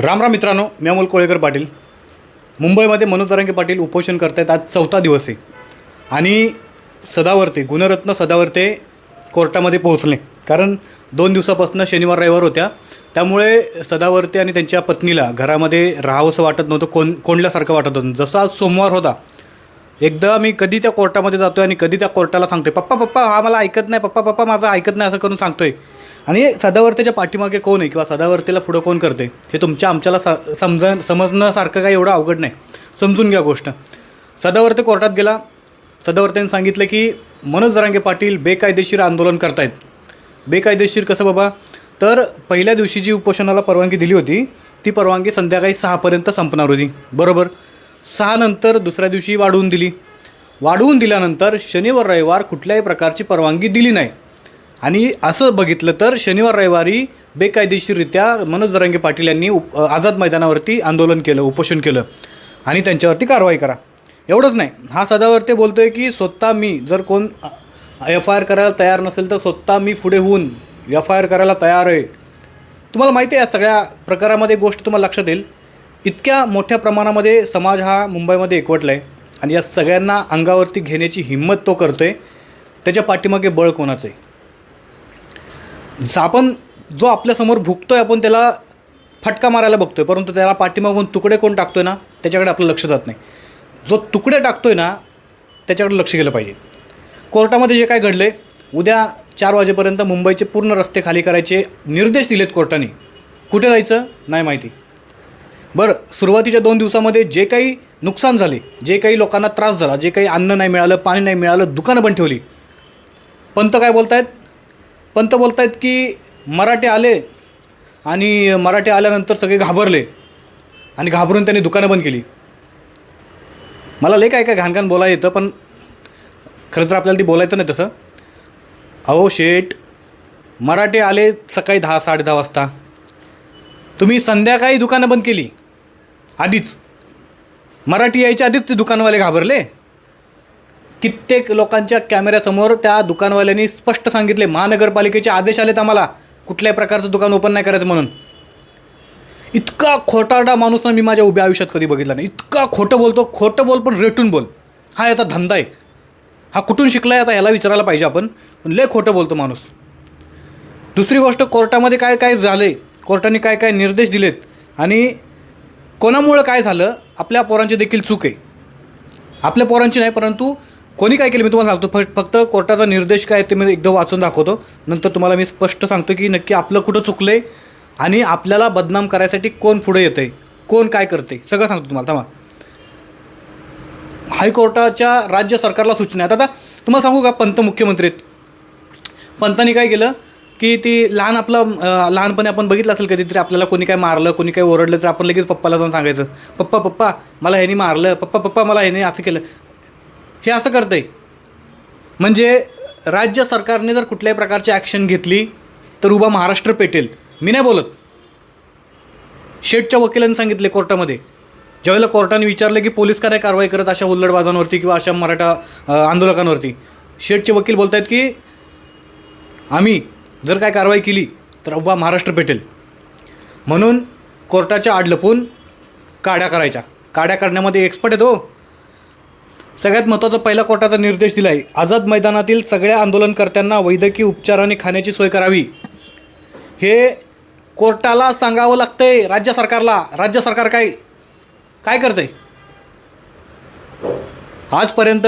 राम राम मित्रांनो मी अमोल कोळेकर पाटील. मुंबईमध्ये मनोज तरंगे पाटील उपोषण करतायत. आज चौथा दिवस आहे. आणि सदावर्ते गुणरत्न सदावर्ते कोर्टामध्ये पोहोचले. कारण दोन दिवसापासून शनिवार रविवार होत्या. त्यामुळे सदावर्ते आणि त्यांच्या पत्नीला घरामध्ये राहावंसं वाटत नव्हतं. कोण कोंडल्यासारखं वाटत होतं. जसा आज सोमवार होता एकदा मी कधी त्या कोर्टामध्ये जातो आहे आणि कधी त्या कोर्टाला सांगतोय पप्पा पप्पा हा मला ऐकत नाही. पप्पा पप्पा माझं ऐकत नाही असं करून सांगतोय. आणि सदावर्तेच्या पाठीमागे कोण आहे किंवा सदावर्तेला पुढं कोण करते हे तुमच्या आमच्याला सा समजण समजण्यासारखं काही एवढं अवघड नाही. समजून घ्या गोष्ट. सदावर्ते कोर्टात गेला. सदावर्तेने सांगितलं की मनोज जरांगे पाटील बेकायदेशीर आंदोलन करतायत. बेकायदेशीर कसं बाबा? तर पहिल्या दिवशी जी उपोषणाला परवानगी दिली होती ती परवानगी संध्याकाळी सहापर्यंत संपणार होती. बरोबर? सहानंतर दुसऱ्या दिवशी वाढवून दिली. वाढवून दिल्यानंतर शनिवार रविवार कुठल्याही प्रकारची परवानगी दिली नाही. आणि असं बघितलं तर शनिवार रविवारी बेकायदेशीररित्या मनोज जरांगे पाटील यांनी उप आझाद मैदानावरती आंदोलन केलं उपोषण केलं. आणि त्यांच्यावरती कारवाई करा. एवढंच नाही. हा सदावर्ते बोलतो आहे की स्वतः मी जर कोण एफ आय आर करायला तयार नसेल तर स्वतः मी पुढे होऊन एफ आय आर करायला तयार आहे. तुम्हाला माहिती आहे या सगळ्या प्रकारामध्ये गोष्ट तुम्हाला लक्षात येईल. इतक्या मोठ्या प्रमाणामध्ये समाज हा मुंबईमध्ये एकवटला आहे आणि या सगळ्यांना अंगावरती घेण्याची हिंमत तो करतो आहे त्याच्या पाठीमागे बळ कोणाचं आहे? आपण जो आपल्यासमोर भुकतोय आपण त्याला फटका मारायला बघतो आहे परंतु त्याला पाठीमागून तुकडे कोण टाकतो आहे ना त्याच्याकडे आपलं लक्ष जात नाही. जो तुकडे टाकतो आहे ना त्याच्याकडे लक्ष गेलं पाहिजे. कोर्टामध्ये जे काय घडले उद्या चार वाजेपर्यंत मुंबईचे पूर्ण रस्ते खाली करायचे निर्देश दिलेत कोर्टाने. कुठे जायचं नाही माहिती. बरं सुरुवातीच्या दोन दिवसामध्ये जे काही नुकसान झाले जे काही लोकांना त्रास झाला जे काही अन्न नाही मिळालं पाणी नाही मिळालं दुकानं पण ठेवली. पंत काय बोलतायत? पंत आहेत की मराठे आले आणि मराठे आल्यानंतर सगळे घाबरले आणि घाबरून त्यांनी दुकानं बंद केली. मला लय काय काय घाणघाण बोलायला येतं पण खरं तर आपल्याला ती बोलायचं नाही तसं. अहो शेठ मराठे आले सकाळी दहा साडे दहा वाजता. तुम्ही संध्याकाळी दुकानं बंद केली. आधीच. मराठी यायच्या आधीच ते दुकानवाले घाबरले. कित्येक लोकांच्या कॅमेऱ्यासमोर त्या दुकानवाल्यांनी स्पष्ट सांगितले महानगरपालिकेचे आदेश आलेत आम्हाला. कुठल्याही प्रकारचं दुकान ओपन नाही करायचं म्हणून. इतका खोटारडा माणूस ना मी माझ्या उभ्या आयुष्यात कधी बघितला नाही. इतका खोटं बोलतो खोटं बोल पण रेटून बोल. हा याचा धंदा आहे. हा कुठून शिकला आहे आता याला विचारायला पाहिजे आपण. पण लय खोटं बोलतो माणूस. दुसरी गोष्ट कोर्टामध्ये काय काय झाले कोर्टाने काय काय निर्देश दिलेत? आणि कोणामुळं काय झालं? आपल्या पोरांची देखील चूक आहे. आपल्या पोरांची नाही परंतु कोणी काय केलं? मी तुम्हाला सांगतो. फ फक्त कोर्टाचा निर्देश काय ते मी एकदा वाचून दाखवतो. नंतर तुम्हाला मी स्पष्ट सांगतो की नक्की आपलं कुठं चुकलं आहे आणि आपल्याला बदनाम करायसाठी कोण पुढे येतं आहे कोण काय करते सगळं सांगतो तुम्हाला. थांबा. हायकोर्टाच्या राज्य सरकारला सूचना आहेत आता तुम्हाला सांगू का पंत मुख्यमंत्री आहेत? पंतांनी काय केलं की ती लहान आपलं लहानपणी आपण बघितलं असेल कधीतरी आपल्याला कोणी काय मारलं कोणी काय ओरडलं तर आपण लगेच पप्पाला जाऊन सांगायचं पप्पा पप्पा मला ह्यानी मारलं पप्पा पप्पा मला ह्याने असं केलं. हे असं करतंय. म्हणजे राज्य सरकारने जर कुठल्याही प्रकारची ॲक्शन घेतली तर उभा महाराष्ट्र पेटेल. मी नाही बोलत. शेठच्या वकिलांनी सांगितले कोर्टामध्ये. ज्यावेळेला कोर्टाने विचारलं की पोलीस का नाही कारवाई करत अशा हुल्लडबाजांवरती किंवा अशा मराठा आंदोलकांवरती? शेठचे वकील बोलत आहेत की आम्ही जर काय कारवाई केली तर उभा महाराष्ट्र पेटेल. म्हणून कोर्टाच्या आड लपून काड्या करायच्या. काड्या करण्यामध्ये एक्सपर्ट आहेत हो. सगळ्यात महत्त्वाचा पहिला कोर्टाचा निर्देश दिला आहे आझाद मैदानातील सगळ्या आंदोलनकर्त्यांना वैद्यकीय उपचार आणि खाण्याची सोय करावी. हे कोर्टाला सांगावं लागतंय राज्य सरकारला. राज्य सरकार काय काय करतंय? आजपर्यंत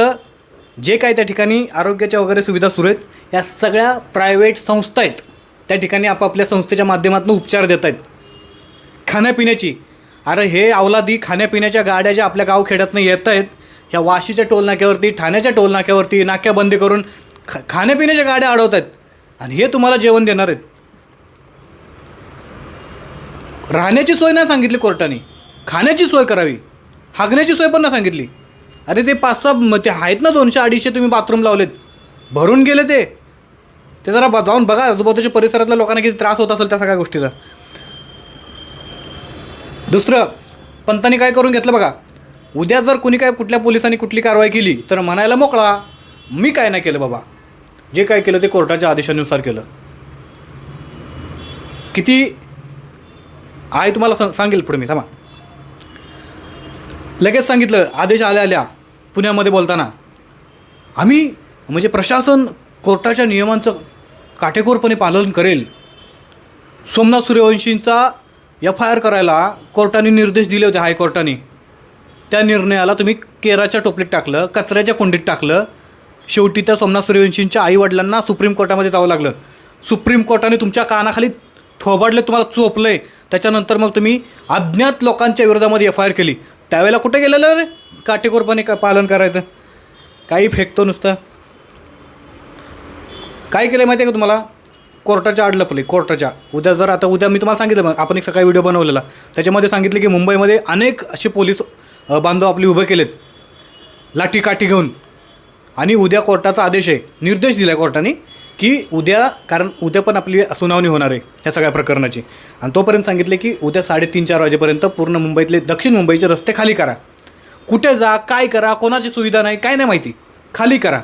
जे काय त्या ठिकाणी आरोग्याच्या वगैरे सुविधा सुरू आहेत या सगळ्या प्रायव्हेट संस्था आहेत त्या ठिकाणी आपापल्या संस्थेच्या माध्यमातून उपचार देत आहेत. खाण्यापिण्याची. अरे हे अवलादी खाण्यापिण्याच्या गाड्या ज्या आपल्या गावखेड्यातनं येत आहेत ह्या वाशीच्या टोलनाक्यावरती ठाण्याच्या टोलनाक्यावरती नाक्याबंदी करून खा खाण्यापिण्याच्या गाड्या अडवत आहेत आणि हे तुम्हाला जेवण देणार आहेत. राहण्याची सोय नाही सांगितली कोर्टाने. खाण्याची सोय करावी. हागण्याची सोय पण नाही सांगितली. अरे ते पाच सहा ते आहेत ना दोनशे अडीचशे तुम्ही बाथरूम लावलेत. भरून गेले ते. ते जरा ब- जाऊन बघा आजूबाजूच्या परिसरातल्या लोकांना किती त्रास होत असेल त्या सगळ्या गोष्टीचा. दुसरं पंतांनी काय करून घेतलं बघा. उद्या जर कुणी काय कुठल्या पोलिसांनी कुठली कारवाई केली तर म्हणायला मोकळा मी काय नाही केलं बाबा. जे काय केलं ते कोर्टाच्या आदेशानुसार केलं. किती आहे तुम्हाला सांग सांगेल पुढे मी थांबा. लगेच सांगितलं आदेश आल्या आल्या पुण्यामध्ये बोलताना. आम्ही म्हणजे प्रशासन कोर्टाच्या नियमांचं काटेकोरपणे पालन करेल. सोमनाथ सूर्यवंशींचा एफ आय आर करायला कोर्टाने निर्देश दिले होते हायकोर्टाने. त्या निर्णयाला तुम्ही केराच्या टोपलीत टाकलं कचऱ्याच्या कोंडीत टाकलं. शेवटी त्या सोमनाथ सूर्यवंशींच्या आईवडिलांना सुप्रीम कोर्टामध्ये जावं लागलं. सुप्रीम कोर्टाने तुमच्या कानाखाली थोबाडले तुम्हाला चोपलं आहे त्याच्यानंतर मग तुम्ही अज्ञात लोकांच्या विरोधामध्ये एफ आय आर केली. त्यावेळेला कुठे गेलेलं रे? काटेकोरपणे का पालन करायचं. काही फेकतो नुसतं. काय केलं माहिती आहे का तुम्हाला? कोर्टाच्या आड लपले कोर्टाच्या. उद्या जर आता उद्या मी तुम्हाला सांगितलं मग आपण एक सकाळी व्हिडिओ बनवलेला. त्याच्यामध्ये सांगितलं की मुंबईमध्ये अनेक असे पोलीस बांधव आपले उभे केलेत. लाठी काठी घेऊन. आणि उद्या कोर्टाचा आदेश आहे. निर्देश दिला आहे कोर्टाने की उद्या कारण उद्या पण आपली सुनावणी होणार आहे ह्या सगळ्या प्रकरणाची. आणि तोपर्यंत सांगितले की उद्या साडेतीन चार वाजेपर्यंत पूर्ण मुंबईतले दक्षिण मुंबईचे रस्ते खाली करा. कुठे जा काय करा कोणाची सुविधा नाही काय नाही माहिती. खाली करा.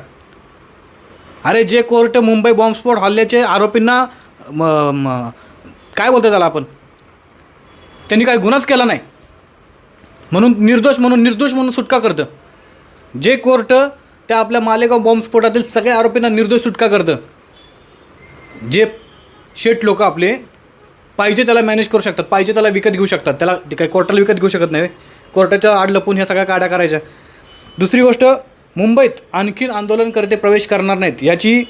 अरे जे कोर्ट मुंबई बॉम्बस्फोट हल्ल्याचे आरोपींना काय बोलतो त्याला आपण? त्यांनी काय गुन्हाच केला नाही. म्हणून निर्दोष म्हणून निर्दोष म्हणून सुटका करतं. जे कोर्ट त्या आपल्या मालेगाव बॉम्बस्फोटातील सगळ्या आरोपींना निर्दोष सुटका करतं. जे शेट लोक आपले पाहिजे त्याला मॅनेज करू शकतात पाहिजे त्याला विकत घेऊ शकतात. त्याला ते काही कोर्टाला विकत घेऊ शकत नाही. कोर्टाच्या आड लपून ह्या सगळ्या काड्या करायच्या. दुसरी गोष्ट मुंबईत आणखीन आंदोलनकर्ते प्रवेश करणार नाहीत. याची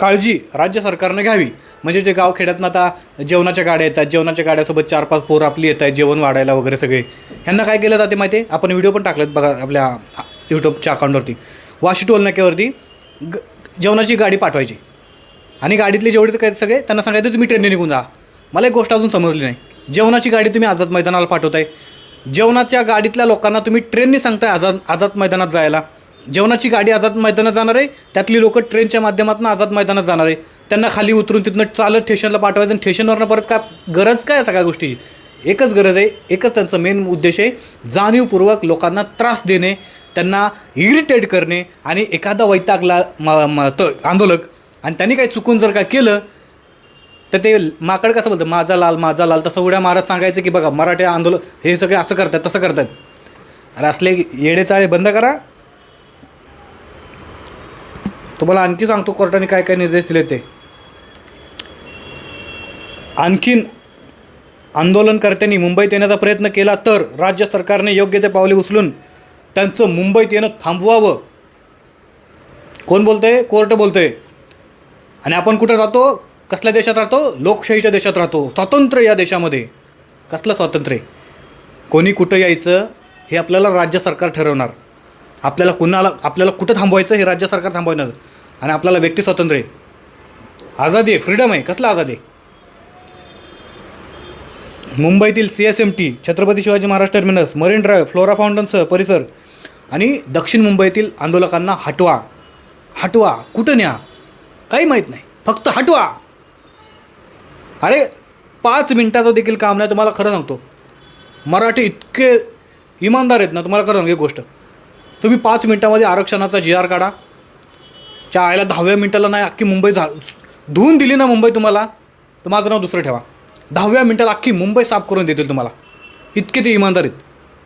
काळजी राज्य सरकारने घ्यावी. म्हणजे जे गावखेड्यातनं आता जेवणाच्या गाड्या येतात जेवणाच्या गाड्यासोबत चार पाच पोरं आपली येत आहेत जेवण वाढायला वगैरे सगळे. ह्यांना काय केलं जाते माहिती आहे आपण व्हिडिओ पण टाकलेत बघा आपल्या यूट्यूबच्या अकाउंटवरती वाशी टोलनाक्यावरती ग जेवणाची गाडी पाठवायची. आणि गाडीतले जेवढे काय सगळे त्यांना सांगायचं तुम्ही ट्रेनने निघून जा. मला एक गोष्ट अजून समजली नाही. जेवणाची गाडी तुम्ही आझाद मैदानाला पाठवताय. जेवणाच्या गाडीतल्या लोकांना तुम्ही ट्रेनने सांगताय आझाद आझाद मैदानात जायला. जेवणाची गाडी आझाद मैदानात जाणार आहे. त्यातली लोक ट्रेनच्या माध्यमातून आझाद मैदानात जाणार आहे. त्यांना खाली उतरून तिथनं चालत स्टेशनला पाठवायचं आणि स्टेशनवरनं परत काय गरज काय आहे सगळ्या गोष्टीची? एकच गरज आहे. एकच त्यांचं मेन उद्देश आहे. जाणीवपूर्वक लोकांना त्रास देणे त्यांना इरिटेट करणे आणि एखादा वैतागला म म त आंदोलक आणि त्यांनी काही चुकून जर का केलं तर ते माकड कसं बोलतं? माझा लाल माझा लाल. तसं उड्या मारत सांगायचं की बघा मराठी आंदोलन हे सगळे असं करतात तसं करतात. अरे असले येडेचाळे बंद करा. तुम्हाला आणखी सांगतो कोर्टाने काय काय निर्देश दिले ते. आणखीन आंदोलनकर्त्यांनी मुंबईत येण्याचा प्रयत्न केला तर राज्य सरकारने योग्य ते पावले उचलून त्यांचं मुंबईत येणं थांबवावं. कोण बोलतंय? कोर्ट बोलतंय. आणि आपण कुठं राहतो? कसल्या देशात राहतो? लोकशाहीच्या देशात राहतो. स्वातंत्र्य या देशामध्ये. कसलं स्वातंत्र्य? कोणी कुठं यायचं हे आपल्याला राज्य सरकार ठरवणार. आपल्याला कुणाला आपल्याला कुठं थांबवायचं हे राज्य सरकार थांबवणार? आणि आपल्याला व्यक्ती स्वातंत्र्य आहे. आझादी आहे फ्रीडम आहे. कसला आझादी आहे? मुंबईतील C S M T Chhatrapati Shivaji Maharaj terminus Marine Drive Flora फाउंटनसह परिसर आणि दक्षिण मुंबईतील आंदोलकांना हटवा. हटवा. कुठं न्या? काही माहीत नाही. फक्त हटवा. अरे पाच मिनटाचं देखील काम नाही तुम्हाला खरं सांगतो. मराठी इतके इमानदार आहेत ना तुम्हाला खरं सांगू एक गोष्ट. तुम्ही पाच मिनटामध्ये आरक्षणाचा जी आर काढा. च्या आयला दहाव्या मिनटाला नाही अख्खी मुंबई झा धुवून दिली ना मुंबई तुम्हाला तर माझं नाव दुसरं ठेवा. दहाव्या मिनटाला अख्खी मुंबई साफ करून देतील तुम्हाला. इतके ते इमानदारीत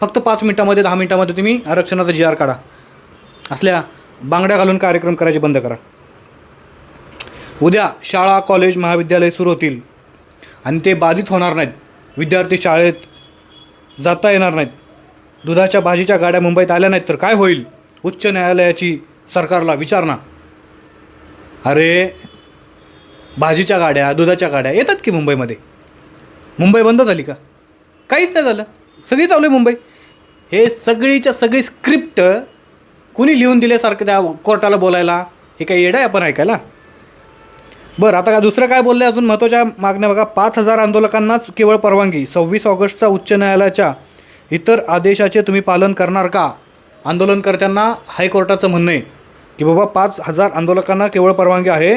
फक्त पाच मिनटामध्ये दहा मिनटामध्ये तुम्ही आरक्षणाचा जी आर काढा. असल्या बांगड्या घालून कार्यक्रम करायचे बंद करा. उद्या शाळा कॉलेज महाविद्यालय सुरू होतील. आणि ते बाधित होणार नाहीत. विद्यार्थी शाळेत जाता येणार नाहीत. दुधाच्या भाजीच्या गाड्या मुंबईत आल्या नाहीत तर काय होईल? उच्च न्यायालयाची सरकारला विचारणा अरे भाजीच्या गाड्या दुधाच्या गाड्या येतात की मुंबईमध्ये? मुंबई बंद झाली का? काहीच नाही झालं. सगळी चालू आहे मुंबई. हे सगळीच्या सगळी स्क्रिप्ट कुणी लिहून दिल्यासारखं त्या कोर्टाला बोलायला? हे काही येडं आहे आपण ऐकायला? बरं आता काय दुसरं काय बोललं अजून महत्त्वाच्या मागण्या बघा. पाच हजार आंदोलकांनाच केवळ परवानगी. सव्वीस ऑगस्टचा उच्च न्यायालयाच्या इतर आदेशाचे तुम्ही पालन करणार का? आंदोलनकर्त्यांना हायकोर्टाचं म्हणणं आहे की बाबा पाच हजार आंदोलकांना केवळ परवानगी आहे.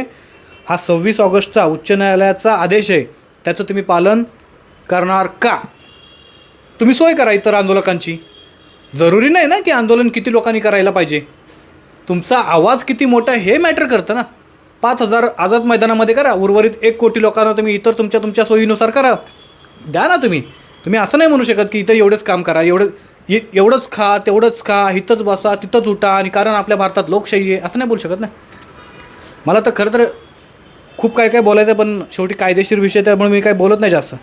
हा सव्वीस ऑगस्टचा उच्च न्यायालयाचा आदेश आहे. त्याचं तुम्ही पालन करणार का? तुम्ही सोय करा इतर आंदोलकांची. जरुरी नाही ना की आंदोलन किती लोकांनी करायला पाहिजे. तुमचा आवाज किती मोठा हे मॅटर करतं ना. पाच हजार आझाद मैदानामध्ये करा. उर्वरित एक कोटी लोकांना तुम्ही इतर तुमच्या तुमच्या सोयीनुसार करा. द्या ना तुम्ही. तुम्ही असं नाही म्हणू शकत की इथं एवढंच काम करा एवढं एवढंच खा तेवढंच खा इथंच बसा तिथंच उठा आणि कारण आपल्या भारतात लोकशाही आहे असं नाही बोलू शकत ना? मला तर खरं तर खूप काय काय बोलायचं आहे, पण शेवटी कायदेशीर विषय त्यामुळे मी काय बोलत नाही जास्त.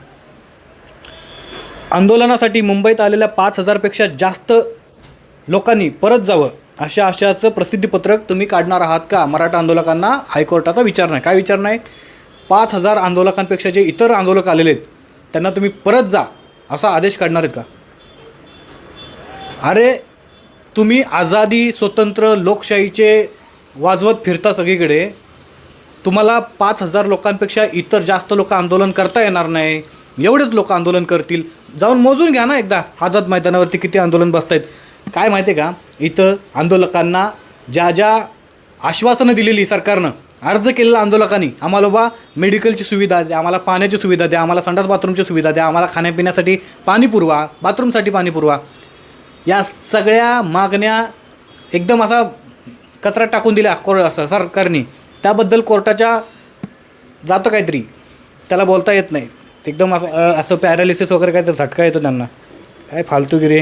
आंदोलनासाठी मुंबईत आलेल्या पाच हजारपेक्षा जास्त लोकांनी परत जावं अशा आशयाचं प्रसिद्धीपत्रक तुम्ही काढणार आहात का? मराठा आंदोलकांना हायकोर्टाचा विचार नाही. काय विचार नाही? पाच हजार आंदोलकांपेक्षा जे इतर आंदोलक आलेले आहेत त्यांना तुम्ही परत जा. असा आदेश काढणार आहेत का? अरे तुम्ही आझादी स्वतंत्र लोकशाहीचे वाजवत फिरता सगळीकडे. तुम्हाला पाच हजार लोकांपेक्षा इतर जास्त लोक आंदोलन करता येणार नाही. एवढेच लोक आंदोलन करतील. जाऊन मोजून घ्या ना एकदा. आझाद मैदानावरती किती आंदोलन बसत आहेत काय माहिती आहे का? इथं आंदोलकांना ज्या ज्या आश्वासनं दिलेली सरकारनं अर्ज केलेला आंदोलकांनी आम्हाला बा मेडिकलची सुविधा द्या आम्हाला पाण्याची सुविधा द्या आम्हाला संडास बाथरूमची सुविधा द्या आम्हाला खाण्यापिण्यासाठी पाणी पुरवा बाथरूमसाठी पाणी पुरवा. या सगळ्या मागण्या एकदम असा कचरा टाकून दिल्या कोर असं सरकारने. त्याबद्दल कोर्टाच्या जातं काहीतरी. त्याला बोलता येत नाही. एकदम असं असं पॅरालिसिस वगैरे काहीतरी झटका येतो त्यांना. काय फालतूगिरी.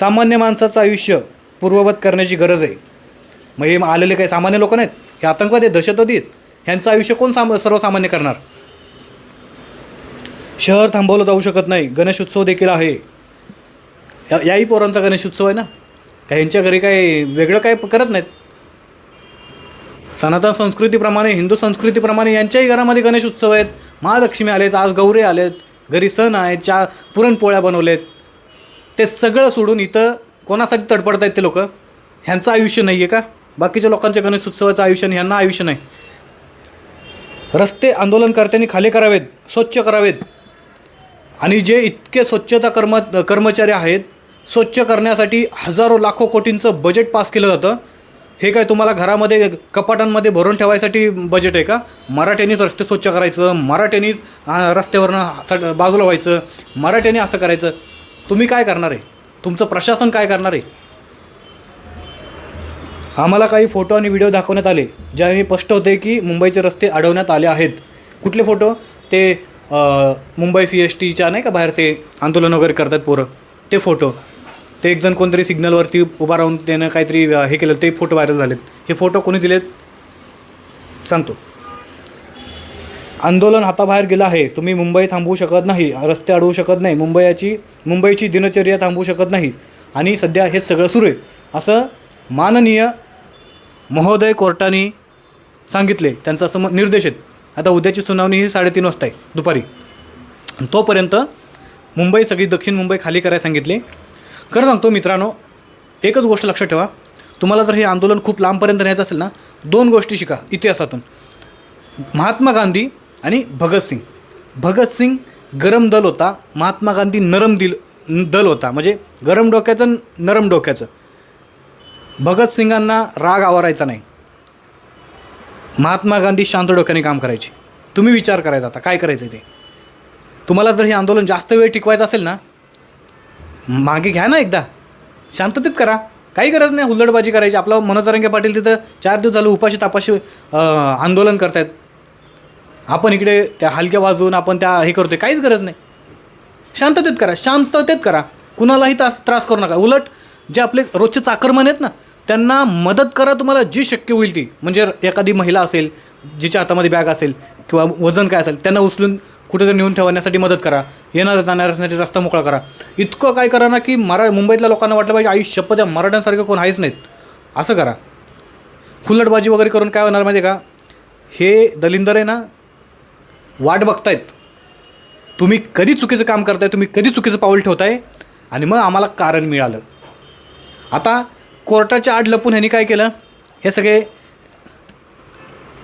सामान्य माणसाचं आयुष्य पूर्ववत करण्याची गरज आहे. मग हे आलेले काही सामान्य लोक नाहीत? हे आतंकवादी आहेत दहशतवादी ह्यांचं आयुष्य कोण साम सर्वसामान्य करणार? शहर थांबवलं जाऊ शकत नाही. गणेश उत्सव देखील आहे. या याही पोरांचा गणेश उत्सव आहे ना? का ह्यांच्या घरी काही वेगळं काय करत नाहीत? सनातन संस्कृतीप्रमाणे हिंदू संस्कृतीप्रमाणे यांच्याही घरामध्ये गणेश उत्सव आहेत. महालक्ष्मी आलेत आज गौरे आलेत घरी सण आहेत चा पुरणपोळ्या बनवलेत. ते सगळं सोडून इथं कोणासाठी तडपडत आहेत ते लोक? ह्यांचं आयुष्य नाही आहे का? बाकीच्या लोकांच्या गणेश उत्सवाचं आयुष्य ह्यांना आयुष्य नाही. रस्ते आंदोलनकर्त्यांनी खाली करावेत स्वच्छ करावेत. आणि जे इतके स्वच्छता कर्म कर्मचारी आहेत स्वच्छ करण्यासाठी हजारो लाखो कोटींचं बजेट पास केलं जातं. हे काय तुम्हाला घरामध्ये कपाटांमध्ये भरून ठेवायसाठी बजेट आहे का? मराठ्यांनीच रस्ते स्वच्छ करायचं मराठ्यांनीच रस्त्यावरनं बाजूला व्हायचं मराठ्यांनी असं करायचं. तुम्ही काय करणार आहे? तुमचं प्रशासन काय करणार आहे? आम्हाला काही फोटो आणि व्हिडिओ दाखवण्यात आले ज्याने स्पष्ट होते की मुंबईचे रस्ते अडवण्यात आले आहेत. कुठले फोटो? ते मुंबई सी एस टीच्या नाही का बाहेर ते आंदोलन वगैरे करतात पोरं. ते फोटो. ते एकजण कोणतरी सिग्नलवरती उभा राहून त्यानं काहीतरी हे केलं. ते फोटो व्हायरल झालेत. हे फोटो कोणी दिलेत? सांगतो. आंदोलन हाताबाहेर गेलं आहे. तुम्ही मुंबई थांबवू शकत नाही. रस्ते अडवू शकत नाही. मुंबईची मुंबईची दिनचर्या थांबवू शकत नाही. आणि सध्या हे सगळं सुरू आहे. असं माननीय महोदय कोर्टाने सांगितले त्यांचा असं निर्देश आहेत. आता उद्याची सुनावणी ही साडेतीन वाजता आहे दुपारी. तोपर्यंत मुंबई सगळी दक्षिण मुंबई खाली करायला सांगितले. खरं सांगतो मित्रांनो एकच गोष्ट लक्षात ठेवा. तुम्हाला जर हे आंदोलन खूप लांबपर्यंत न्यायचं असेल ना दोन गोष्टी शिका इतिहासातून. महात्मा गांधी आणि भगतसिंग भगतसिंग गरम दल होता महात्मा गांधी नरम दिल दल होता. म्हणजे गरम डोक्याचं नरम डोक्याचं. भगतसिंगांना राग आवारायचा नाही. महात्मा गांधी शांत डोक्याने काम करायचे. तुम्ही विचार करायचा आता काय करायचं ते? तुम्हाला जर हे आंदोलन जास्त वेळ टिकवायचं असेल ना मागे घ्या ना एकदा. शांततेत करा. काही गरज नाही हुल्लडबाजी करायची. आपला मनोज रंगे पाटील तिथं चार दिवस झालं उपाशी तापाशी आंदोलन करतायत. आपण इकडे त्या हलक्या वाजवून आपण त्या हे करतोय. काहीच गरज नाही. शांततेत करा. शांततेत करा. कुणालाही त्रास त्रास करू नका. उलट जे आपले रोजचे चाकरमान आहेत ना त्यांना मदत करा तुम्हाला जी शक्य होईल ती. म्हणजे एखादी महिला असेल जिच्या हातामध्ये बॅग असेल किंवा वजन काय असेल त्यांना उचलून कुठेतरी नेऊन ठेवण्यासाठी मदत करा. येणाऱ्या जाणाऱ्यासाठी रस्ता मोकळा करा. इतकं काय करा ना की मरा मुंबईतल्या लोकांना वाटलं पाहिजे आयुष्य शपथ या मराठ्यांसारखं कोण आहेच नाहीत. असं करा. खुल्लटबाजी वगैरे करून काय होणार माहिती का? हे दलिंदर आहे ना वाट बघतायत. तुम्ही कधी चुकीचं काम करताय तुम्ही कधी चुकीचं पाऊल ठेवताय? आणि मग आम्हाला कारण मिळालं. आता कोर्टाच्या आड लपून ह्यांनी काय केलं? हे सगळे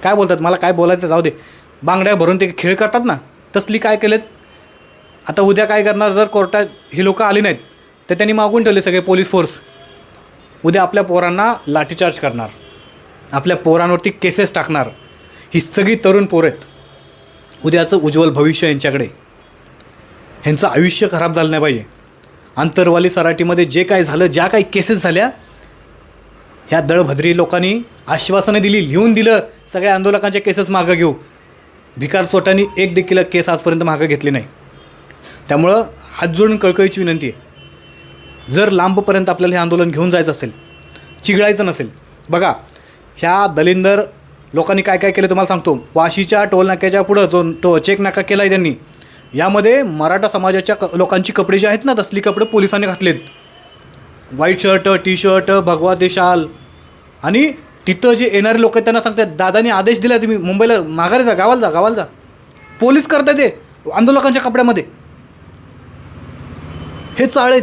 काय बोलतात? मला काय बोलायचं जाऊ दे. बांगड्या भरून ते खेळ करतात ना तसली काय केलेत? आता उद्या काय करणार? जर कोर्टात ही लोकं आली नाहीत तर त्यांनी मागून ठेवले सगळे पोलीस फोर्स. उद्या आपल्या पोरांना लाठीचार्ज करणार. आपल्या पोरांवरती केसेस टाकणार. ही सगळी तरुण पोरं आहेत. उद्याचं उज्ज्वल भविष्य यांच्याकडे. ह्यांचं आयुष्य खराब झालं नाही पाहिजे. आंतरवाली सराटीमध्ये जे काय झालं ज्या काही केसेस झाल्या ह्या दळभद्री लोकांनी आश्वासनं दिली लिहून दिलं सगळ्या आंदोलकांच्या केसेस मागं घेऊ. भिकार चोटांनी एक देखील केस आजपर्यंत मागं घेतली नाही. त्यामुळं हात जोडून कळकळीची विनंती आहे. जर लांबपर्यंत आपल्याला हे आंदोलन घेऊन जायचं असेल चिघळायचं नसेल बघा ह्या दलिंदर लोकांनी काय काय केलं तुम्हाला सांगतो. वाशीच्या टोल नाक्याच्या पुढं जो तो चेक नाका केला आहे त्यांनी. यामध्ये मराठा समाजाच्या क लोकांची कपडे जे आहेत ना तसली कपडे पोलिसांनी घातलेत. व्हाईट शर्ट टी शर्ट भगवा देशाल. आणि तिथं जे येणारे लोक आहेत त्यांना सांगतात दादानी आदेश दिला तुम्ही मुंबईला माघारी जा गावाला जा गावाला जा. पोलीस करतात ते आंदोलकांच्या कपड्यामध्ये. हे चाळेत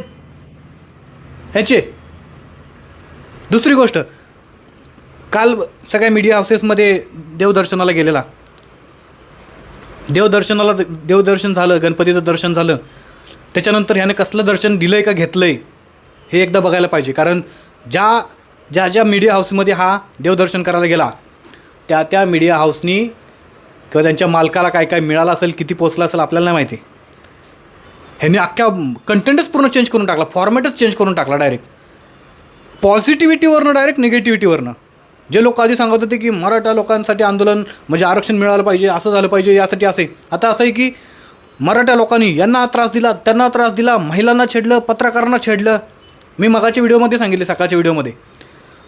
ह्याचे. दुसरी गोष्ट काल सगळ्या मीडिया हाऊसेसमध्ये देवदर्शनाला गेलेला. देवदर्शनाला देवदर्शन झालं गणपतीचं दर्शन झालं. त्याच्यानंतर ह्याने कसलं दर्शन दिलं आहे का घेतलं आहे हे एकदा बघायला पाहिजे. कारण ज्या ज्या ज्या मीडिया हाऊसमध्ये हा देवदर्शन करायला गेला त्या त्या मीडिया हाऊसनी किंवा त्यांच्या मालकाला काय काय मिळालं असेल किती पोचलं असेल आपल्याला नाही माहिती. ह्यांनी अख्ख्या कंटेंटच पूर्ण चेंज करून टाकला फॉर्मॅटच चेंज करून टाकला डायरेक्ट पॉझिटिव्हिटीवरनं डायरेक्ट निगेटिव्हिटीवरनं जे लोक आधी सांगत होते की मराठा लोकांसाठी आंदोलन म्हणजे आरक्षण मिळालं पाहिजे असं झालं पाहिजे यासाठी असं. आहे आता असं आहे की मराठा लोकांनी यांना त्रास दिला त्यांना त्रास दिला महिलांना छेडलं पत्रकारांना छेडलं. मी मगाच्या व्हिडिओमध्ये सांगितले सकाळच्या व्हिडिओमध्ये.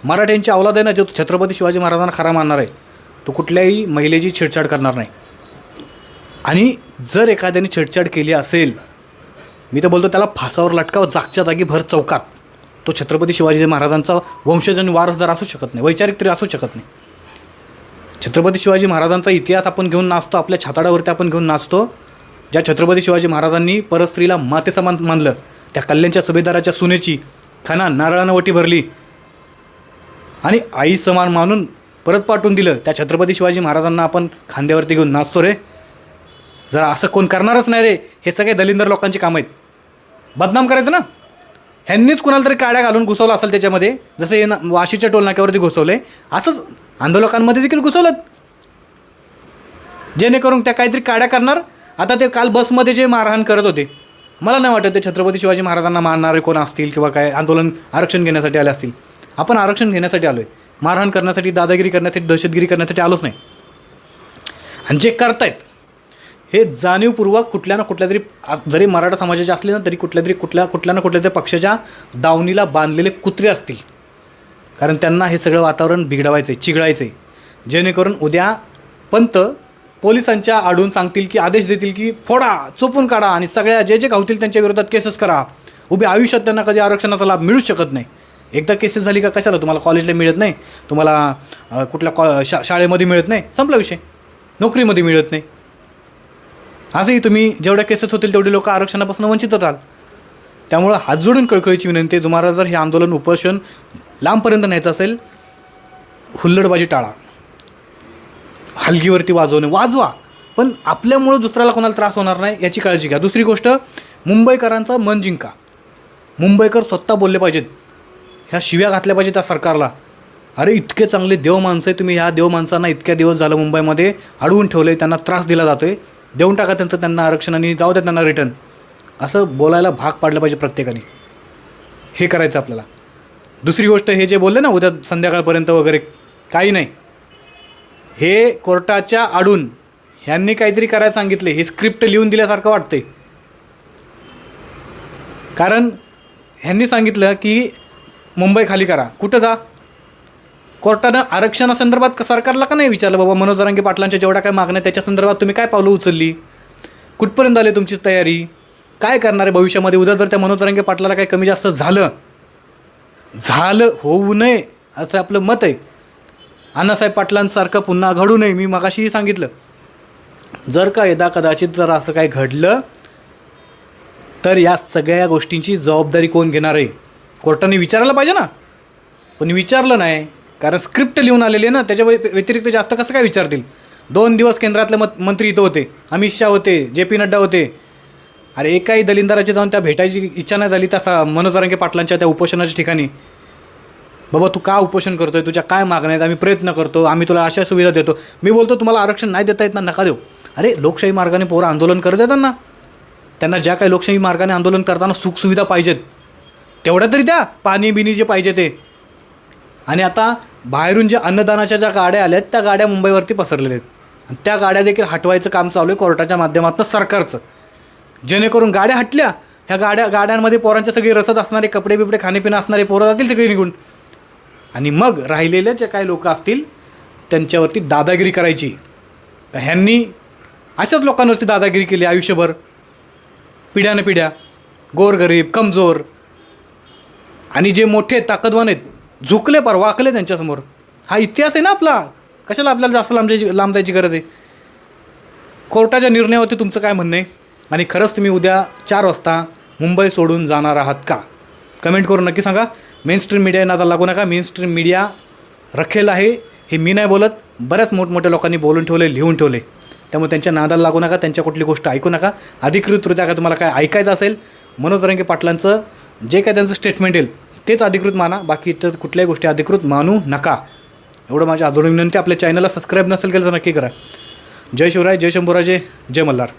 मराठ्यांची अवलाद आहे ना जो छत्रपती शिवाजी महाराजांना खरा मानणार आहे तो कुठल्याही महिलेची छेडछाड करणार नाही. आणि जर एखाद्याने छेडछाड केली असेल मी तर बोलतो त्याला फासावर लटकाव जागच्या जागी भर चौकात. तो छत्रपती शिवाजी महाराजांचा वंशज आणि वारसदार असू शकत नाही वैचारिक तरी असू शकत नाही. छत्रपती शिवाजी महाराजांचा इतिहास आपण घेऊन नाचतो आपल्या छाताडावरती आपण घेऊन नाचतो. ज्या छत्रपती शिवाजी महाराजांनी परस्त्रीला मातेसमान मानलं त्या कल्याणच्या सुभेदाराच्या सुनेची खाना नारळानं वटी भरली आणि आई समान मानून परत पाठवून दिलं त्या छत्रपती शिवाजी महाराजांना आपण खांद्यावरती घेऊन नाचतो रे. जरा असं कोण करणारच नाही रे हे सगळे दलिंदर लोकांची कामं आहेत. बदनाम करायचं ना? ह्यांनीच कुणाला तरी काड्या घालून घुसवलं असेल त्याच्यामध्ये जसं हे ना वाशीच्या टोलनाक्यावरती घुसवलं आहे असंच आंदोलकांमध्ये देखील घुसवलं जेणेकरून त्या काहीतरी काड्या करणार. आता ते काल बसमध्ये जे मारहाण करत होते मला नाही वाटत ते छत्रपती शिवाजी महाराजांना मारणारे कोण असतील किंवा काय आंदोलन आरक्षण घेण्यासाठी आले असतील. आपण आरक्षण घेण्यासाठी आलो आहे मारहाण करण्यासाठी दादागिरी करण्यासाठी दहशतगिरी करण्यासाठी आलोच नाही. आणि जे करतायत हे जाणीवपूर्वक कुठल्या ना कुठल्या तरी जरी मराठा समाजाचे असले ना तरी कुठल्या तरी कुठल्या कुठल्या ना कुठल्या तरी पक्षाच्या दावणीला बांधलेले कुत्रे असतील. कारण त्यांना हे सगळं वातावरण बिघडवायचं आहे चिघळायचं आहे जेणेकरून उद्या पंत पोलिसांच्या आडून सांगतील की आदेश देतील की फोडा चोपून काढा आणि सगळ्या जे जे गावतील त्यांच्या विरोधात केसेस करा. उभे आयुष्यात त्यांना कधी आरक्षणाचा लाभ मिळूच शकत नाही. एकदा केसेस झाली का कशाला? तुम्हाला कॉलेजला मिळत नाही. तुम्हाला कुठल्या कॉ शा शाळेमध्ये मिळत नाही. संपला विषय. नोकरीमध्ये मिळत नाही. असंही तुम्ही जेवढ्या केसेस होतील तेवढे लोक आरक्षणापासून वंचित होताल त्यामुळं हात जोडून कळकळीची विनंती आहे. तुम्हाला जर हे आंदोलन उपोषण लांबपर्यंत न्यायचं असेल हुल्लडबाजी टाळा. हलगीवरती वाजवणे वाजवा. पण आपल्यामुळं दुसऱ्याला कोणाला त्रास होणार नाही याची काळजी घ्या. दुसरी गोष्ट मुंबईकरांचं मन जिंका. मुंबईकर स्वतः बोलले पाहिजेत. ह्या शिव्या घातल्या पाहिजेत त्या सरकारला. अरे इतके चांगले देव माणसं आहे तुम्ही. ह्या देव माणसांना इतक्या दिवस झालं मुंबईमध्ये अडवून ठेवलं आहे त्यांना त्रास दिला जातो आहे देऊन टाका त्यांचं त्यांना आरक्षण आणि जाऊ द्या त्यांना रिटर्न असं बोलायला भाग पाडलं पाहिजे प्रत्येकाने. हे करायचं आपल्याला. दुसरी गोष्ट हे जे बोलले ना उद्या संध्याकाळपर्यंत वगैरे काही नाही. हे कोर्टाच्या आडून ह्यांनी काहीतरी करायला सांगितले. हे स्क्रिप्ट लिहून दिल्यासारखं वाटते कारण ह्यांनी सांगितलं की मुंबई खाली करा. कुठं जा? कोर्टानं आरक्षणासंदर्भात सरकारला का नाही विचारलं? बाबा मनोज जरांगे पाटलांच्या जेवढ्या काय मागण्या त्याच्या संदर्भात तुम्ही काय पावलं उचलली? कुठपर्यंत आली तुमची तयारी? काय करणार आहे भविष्यामध्ये? उद्या जर त्या मनोज जरांगे पाटलाला काही कमी जास्त झालं झालं होऊ नये असं आपलं मत आहे. अण्णासाहेब पाटलांसारखं पुन्हा घडू नये मी मगाशीही सांगितलं. जर का यदा कदाचित जर असं काही घडलं तर या सगळ्या गोष्टींची जबाबदारी कोण घेणार आहे? कोर्टाने विचारायला पाहिजे ना? पण विचारलं नाही. कारण स्क्रिप्ट लिहून आलेली आहे ना त्याच्या व्यतिरिक्त जास्त कसं काय विचारतील? दोन दिवस केंद्रातले मत मंत्री इथं होते अमित शहा होते जे पी नड्डा होते. अरे एकाही दलिंदराची जाऊन त्या भेटायची इच्छा नाही झाली तसा मनोज रंगे पाटलांच्या त्या उपोषणाच्या ठिकाणी. बाबा तू का उपोषण करतोय? तुझ्या काय मागण्या आहेत? आम्ही प्रयत्न करतो आम्ही तुला अशा सुविधा देतो. मी बोलतो तुम्हाला आरक्षण नाही देता येत ना नका देऊ. अरे लोकशाही मार्गाने पोरं आंदोलन करत येतात ना. त्यांना ज्या काही लोकशाही मार्गाने आंदोलन करताना सुखसुविधा पाहिजेत. तेवढ्या तरी द्या पाणी बिनी जे पाहिजे ते. आणि आता बाहेरून ज्या अन्नदानाच्या ज्या गाड्या आल्या आहेत त्या गाड्या मुंबईवरती पसरलेल्या आहेत. आणि त्या गाड्या देखील हटवायचं काम चालू आहे कोर्टाच्या माध्यमातून सरकारचं. जेणेकरून गाड्या हटल्या ह्या गाड्या गाड्यांमध्ये पोरांच्या सगळी रसद असणारे कपडे बिपडे खाणेपिणं असणारे पोरं जातील सगळी निघून. आणि मग राहिलेले जे काही लोक असतील त्यांच्यावरती दादागिरी करायची. ह्यांनी अशाच लोकांवरती दादागिरी केली आयुष्यभर. पिढ्यानं पिढ्या गोरगरीब कमजोर. आणि जे मोठे ताकदवान आहेत झुकले पार वाकले त्यांच्यासमोर. हा इतिहास आहे ना आपला. कशाला आपल्याला जास्त लांब लांब जायची गरज आहे? कोर्टाच्या निर्णयावरती तुमचं काय म्हणणं आहे? आणि खरंच तुम्ही उद्या चार वाजता मुंबई सोडून जाणार आहात का? कमेंट करून नक्की सांगा. मेन स्ट्रीम मीडिया नादा लागू नका. मेन स्ट्रीम मीडिया रखेल आहे. हे मी नाही बोलत. बऱ्याच मोठमोठ्या लोकांनी बोलून ठेवले लिहून ठेवले. त्यामुळे त्यांच्या नादाला लागू नका. त्यांच्या कुठली गोष्ट ऐकू नका. अधिकृतरित्या काय तुम्हाला काय ऐकायचं असेल? मनोज रंगे पाटलांचं जे काय त्यांचं स्टेटमेंट येईल तेच अधिकृत माना बाकी इतर कुठल्याही गोष्टी अधिकृत मानू नका. एवढं माझ्या आदरणीय विनंती आपल्या चॅनलला सबस्क्राईब नसेल केलं तर नक्की करा. जय शिवराय जय शंभूराजे जय मल्हार.